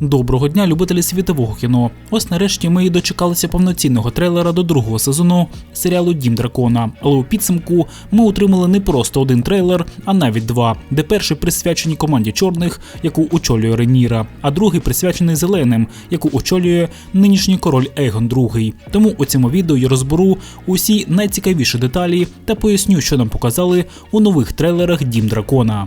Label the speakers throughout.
Speaker 1: Доброго дня, любителі світового кіно. Ось нарешті ми і дочекалися повноцінного трейлера до другого сезону серіалу Дім Дракона. Але у підсумку ми отримали не просто один трейлер, а навіть два, де перший присвячений команді чорних, яку очолює Реніра, а другий присвячений зеленим, яку очолює нинішній король Ейгон II. Тому у цьому відео я розберу усі найцікавіші деталі та поясню, що нам показали у нових трейлерах Дім Дракона.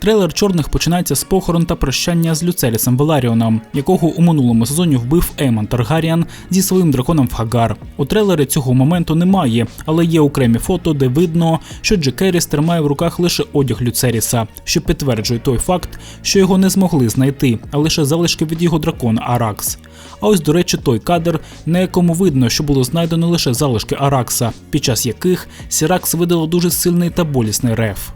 Speaker 1: Трейлер чорних починається з похорон та прощання з Люцелісом Веларіоном, якого у минулому сезоні вбив Еймон Таргаріан зі своїм драконом в Хагар. У трейлері цього моменту немає, але є окремі фото, де видно, що Джекеріс тримає в руках лише одяг Люцеріса, що підтверджує той факт, що його не змогли знайти, а лише залишки від його дракона Аракс. А ось, до речі, той кадр, на якому видно, що було знайдено лише залишки Аракса, під час яких Сіракс видало дуже сильний та болісний рев.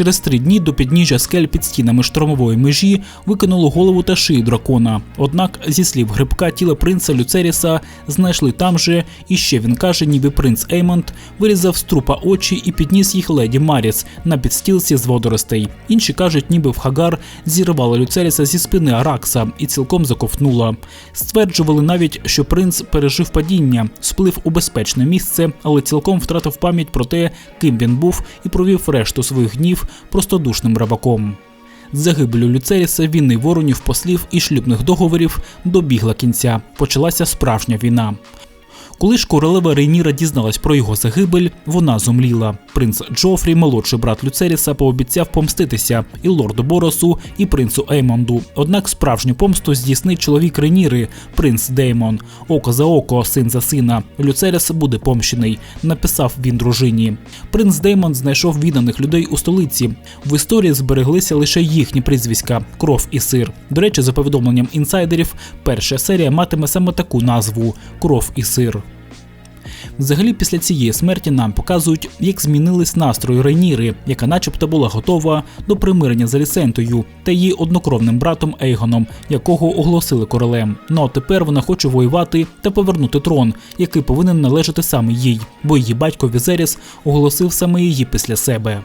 Speaker 1: Через три дні до підніжжя скель під стінами штормової межі викинуло голову та шию дракона. Однак, зі слів грибка, тіла принца Люцеріса знайшли там же, і ще він каже, ніби принц Еймонд вирізав з трупа очі і підніс їх леді Маріс на підстілці з водоростей. Інші кажуть, ніби в Хагар зірвала Люцеріса зі спини Аракса і цілком заковтнула. Стверджували навіть, що принц пережив падіння, сплив у безпечне місце, але цілком втратив пам'ять про те, ким він був, і провів решту своїх днів простодушним рабаком. Загибелю Люцеріса війни воронів, послів і шлюбних договорів добігла кінця. Почалася справжня війна. Коли ж королева Рейніра дізналась про його загибель, вона зумліла. Принц Джофрі, молодший брат Люцеріса, пообіцяв помститися і лорду Боросу, і принцу Еймонду. Однак справжню помсту здійснить чоловік Рейніри, принц Деймон. Око за око, син за сина. Люцеріс буде помщений, написав він дружині. Принц Деймон знайшов відданих людей у столиці. В історії збереглися лише їхні прізвиська кров і сир. До речі, за повідомленням інсайдерів, перша серія матиме саме таку назву кров і сир. Взагалі, після цієї смерті нам показують, як змінились настрої Рейніри, яка, начебто, була готова до примирення з Алісентою та її однокровним братом Ейгоном, якого оголосили королем. Ну а тепер вона хоче воювати та повернути трон, який повинен належати саме їй, бо її батько Візеріс оголосив саме її після себе.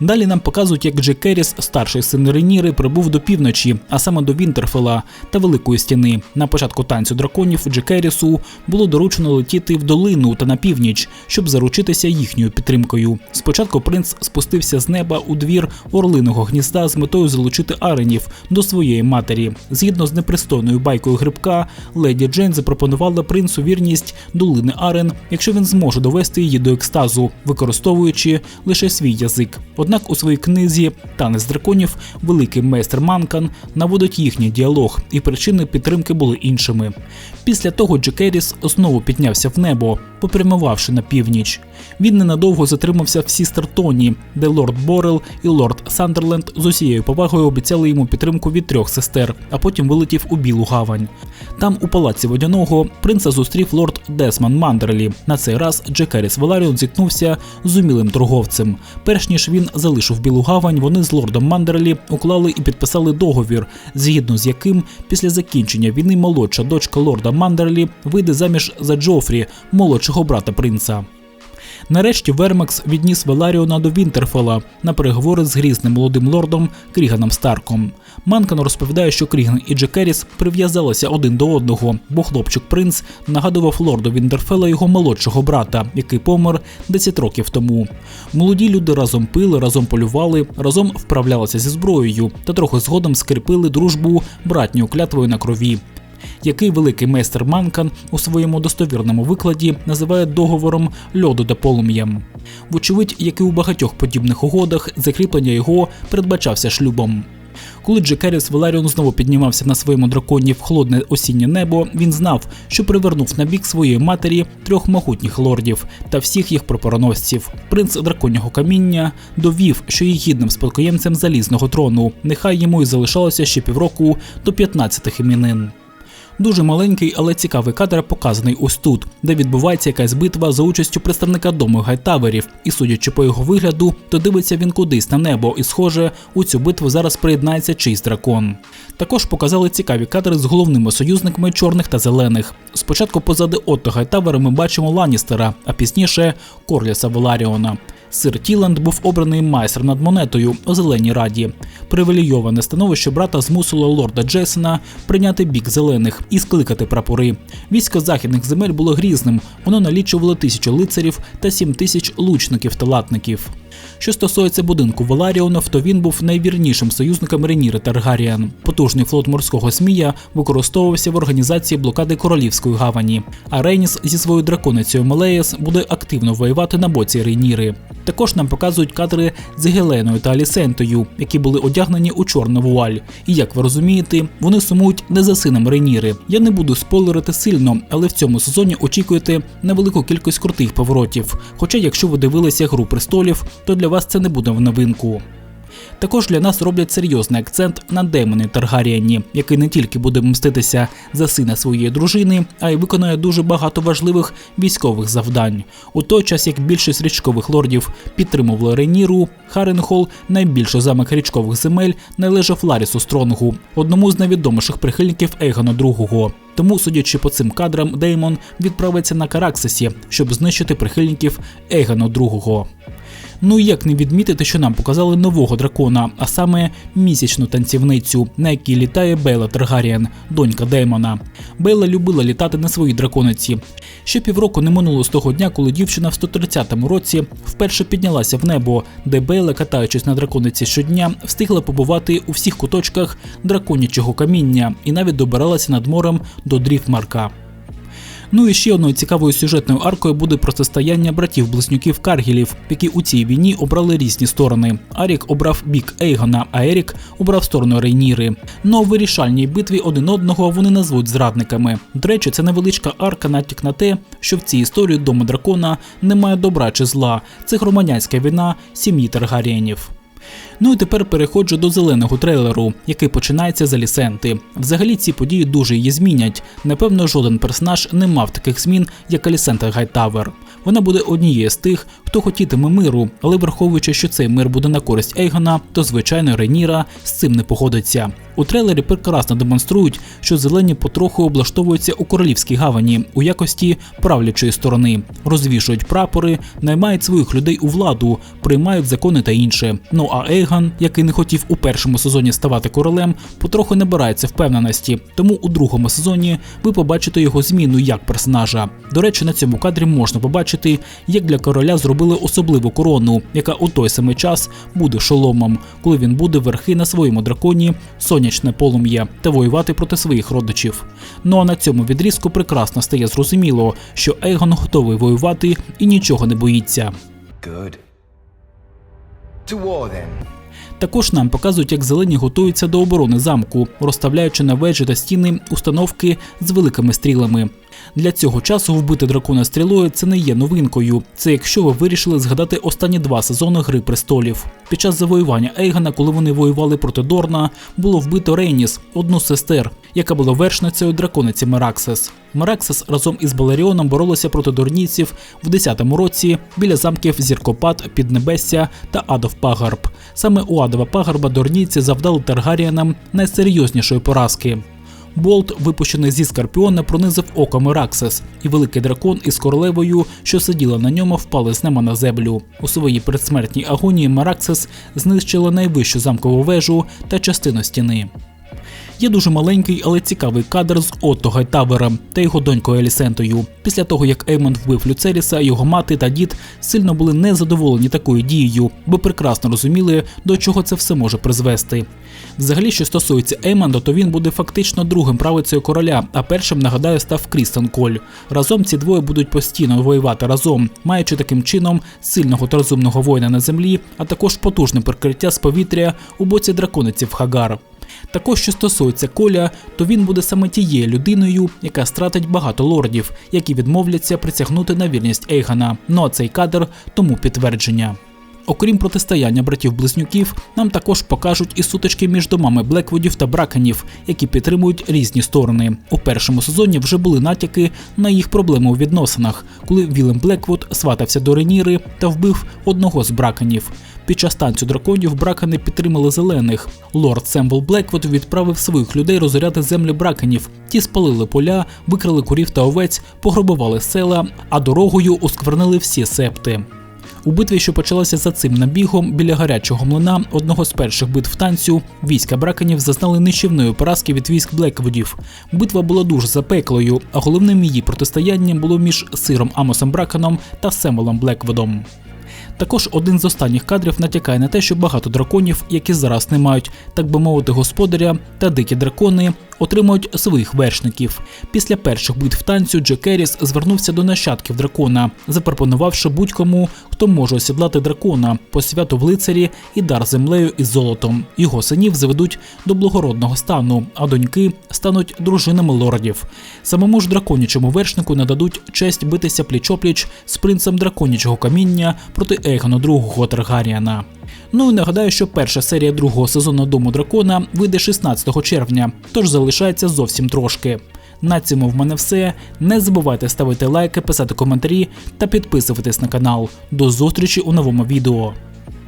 Speaker 1: Далі нам показують, як Джек Керріс, старший син Реніри, прибув до півночі, а саме до Вінтерфела та Великої стіни. На початку танцю драконів Джекерісу було доручено летіти в долину та на північ, щоб заручитися їхньою підтримкою. Спочатку принц спустився з неба у двір орлиного гнізда з метою залучити аренів до своєї матері. Згідно з непристойною байкою грибка, леді Джейн запропонувала принцу вірність долини Арен, якщо він зможе довести її до екстазу, використовуючи лише свій язик. Однак у своїй книзі Танець драконів великий майстер Манкан наводить їхній діалог, і причини підтримки були іншими. Після того Джекеріс знову піднявся в небо, попрямувавши на північ. Він ненадовго затримався в Сістертоні, де лорд Борел і лорд Сандерленд з усією повагою обіцяли йому підтримку від трьох сестер, а потім вилетів у Білу Гавань. Там, у палаці водяного, принца зустрів лорд Десман Мандерлі. На цей раз Джекеріс Веларіон зіткнувся з умілим торговцем. Перш ніж він залишив Білу Гавань, вони з лордом Мандерлі уклали і підписали договір, згідно з яким після закінчення війни молодша дочка лорда Мандерлі вийде заміж за Джофрі, молодшого брата принца. Нарешті Вермакс відніс Веларіона до Вінтерфела на переговори з грізним молодим лордом Кріганом Старком. Манкан розповідає, що Кріган і Джекеріс прив'язалися один до одного, бо хлопчик принц нагадував лорду Вінтерфела його молодшого брата, який помер 10 років тому. Молоді люди разом пили, разом полювали, разом вправлялися зі зброєю та трохи згодом скріпили дружбу братньою клятвою на крові який великий майстер Манкан у своєму достовірному викладі називає договором льоду та полум'ям. Вочевидь, як і у багатьох подібних угодах, закріплення його передбачався шлюбом. Коли Джекеріс Валеріон знову піднімався на своєму драконі в холодне осіннє небо, він знав, що привернув на бік своєї матері трьох могутніх лордів та всіх їх прапороносців. Принц драконього каміння довів, що є гідним спадкоємцем залізного трону. Нехай йому й залишалося ще півроку до 15 іменин. Дуже маленький, але цікавий кадр показаний ось тут, де відбувається якась битва за участю представника дому Гайтаверів, і судячи по його вигляду, то дивиться він кудись на небо, і схоже, у цю битву зараз приєднається чийсь дракон. Також показали цікаві кадри з головними союзниками чорних та зелених. Спочатку позади Отто Гайтавера ми бачимо Ланністера, а пізніше Корліса Веларіона. Сир Тіланд був обраний майстром над монетою у Зеленій Раді. Привілейоване становище брата змусило лорда Джейсона прийняти бік зелених і скликати прапори. Військо західних земель було грізним, воно налічувало тисячу лицарів та сім тисяч лучників та латників. Що стосується будинку Валаріонов, то він був найвірнішим союзником Реніри Таргаріан. Потужний флот морського змія використовувався в організації блокади королівської гавані. А Рейніс зі своєю драконицею Мелеєс буде активно воювати на боці Рейніри. Також нам показують кадри з Геленою та Алісентою, які були одягнені у чорну вуаль. І як ви розумієте, вони сумують не за сином Рейніри. Я не буду спойлерити сильно, але в цьому сезоні очікуєте невелику кількість крутих поворотів. Хоча, якщо ви дивилися гру престолів, то для вас це не буде в новинку. Також для нас роблять серйозний акцент на демони Таргаріані, який не тільки буде мститися за сина своєї дружини, а й виконує дуже багато важливих військових завдань. У той час як більшість річкових лордів підтримували Рейніру, Харенхол, найбільший замок річкових земель, належав Ларісу Стронгу, одному з найвідоміших прихильників Ейгона II. Тому, судячи по цим кадрам, Деймон відправиться на Караксисі, щоб знищити прихильників Ейгона II. Ну як не відмітити, що нам показали нового дракона, а саме місячну танцівницю, на якій літає Бейла Таргаріан, донька Деймона. Бейла любила літати на своїй дракониці. Ще півроку не минуло з того дня, коли дівчина в 130-му році вперше піднялася в небо, де Бейла, катаючись на дракониці щодня, встигла побувати у всіх куточках драконячого каміння і навіть добиралася над морем до Дріфмарка. Ну і ще одною цікавою сюжетною аркою буде протистояння братів-близнюків Каргілів, які у цій війні обрали різні сторони. Арік обрав бік Ейгона, а Ерік обрав сторону Рейніри. Но в вирішальній битві один одного вони назвуть зрадниками. До речі, це невеличка арка натяк на те, що в цій історії Дому дракона немає добра чи зла. Це громадянська війна сім'ї Таргарієнів. Ну і тепер переходжу до зеленого трейлеру, який починається з Алісенти. Взагалі ці події дуже її змінять. Напевно, жоден персонаж не мав таких змін, як Алісента Гайтавер. Вона буде однією з тих, хто хотітиме миру, але враховуючи, що цей мир буде на користь Ейгона, то звичайно Реніра з цим не погодиться. У трейлері прекрасно демонструють, що зелені потроху облаштовуються у королівській гавані у якості правлячої сторони, розвішують прапори, наймають своїх людей у владу, приймають закони та інше. Ну а Ейган, який не хотів у першому сезоні ставати королем, потроху набирається впевненості. Тому у другому сезоні ви побачите його зміну як персонажа. До речі, на цьому кадрі можна побачити, як для короля зробили особливу корону, яка у той самий час буде шоломом, коли він буде верхи на своєму драконі сонячне полум'я та воювати проти своїх родичів. Ну а на цьому відрізку прекрасно стає зрозуміло, що Ейгон готовий воювати і нічого не боїться.
Speaker 2: Good. To war then.
Speaker 1: Також нам показують, як зелені готуються до оборони замку, розставляючи на вежі та стіни установки з великими стрілами. Для цього часу вбити дракона стрілою це не є новинкою. Це якщо ви вирішили згадати останні два сезони Гри престолів. Під час завоювання Ейгана, коли вони воювали проти Дорна, було вбито Рейніс, одну з сестер, яка була вершницею дракониці Мераксес. Мераксес разом із Балеріоном боролися проти дорнійців в 10-му році біля замків Зіркопад, Піднебесся та Адов Пагарб. Саме у Адова Пагарба дорнійці завдали Таргаріанам найсерйознішої поразки. Болт, випущений зі Скорпіона, пронизив око Мераксес, і великий дракон із королевою, що сиділа на ньому, впали з нема на землю. У своїй предсмертній агонії Мераксес знищила найвищу замкову вежу та частину стіни. Є дуже маленький, але цікавий кадр з Отто Гайтавером та його донькою Елісентою. Після того, як Еймон вбив Люцеріса, його мати та дід сильно були незадоволені такою дією, бо прекрасно розуміли, до чого це все може призвести. Взагалі, що стосується Еймонда, то він буде фактично другим правицею короля, а першим, нагадаю, став Крістен Коль. Разом ці двоє будуть постійно воювати разом, маючи таким чином сильного та розумного воїна на землі, а також потужне прикриття з повітря у боці дракониців Хагар. Також, що стосується Коля, то він буде саме тією людиною, яка стратить багато лордів, які відмовляться присягнути на вірність Ейгана. Ну а цей кадр тому підтвердження. Окрім протистояння братів-близнюків, нам також покажуть і сутички між домами Блеквудів та Бракенів, які підтримують різні сторони. У першому сезоні вже були натяки на їх проблеми у відносинах, коли Вілем Блеквуд сватався до Реніри та вбив одного з бракенів. Під час танцю драконів бракани підтримали зелених. Лорд Сембл Блеквуд відправив своїх людей розоряти землі бракенів. Ті спалили поля, викрали курів та овець, пограбували села, а дорогою осквернили всі септи. У битві, що почалася за цим набігом біля гарячого млина, одного з перших битв танцю, війська браканів зазнали нищівної поразки від військ Блеквудів. Битва була дуже запеклою, а головним її протистоянням було між сиром Амосом Браканом та Семелом Блеквудом. Також один з останніх кадрів натякає на те, що багато драконів, які зараз не мають, так би мовити, господаря, та дикі дракони отримують своїх вершників. Після перших битв танцю Джек Еріс звернувся до нащадків дракона, запропонувавши будь-кому, хто може осідлати дракона, посвяту в лицарі і дар землею і золотом. Його синів заведуть до благородного стану, а доньки стануть дружинами лордів. Самому ж драконячому вершнику нададуть честь битися пліч-опліч з принцем драконячого каміння проти Ейгона II Таргаріана. Ну і нагадаю, що перша серія другого сезону Дому дракона вийде 16 червня, тож залишається зовсім трошки. На цьому в мене все. Не забувайте ставити лайки, писати коментарі та підписуватись на канал. До зустрічі у новому відео.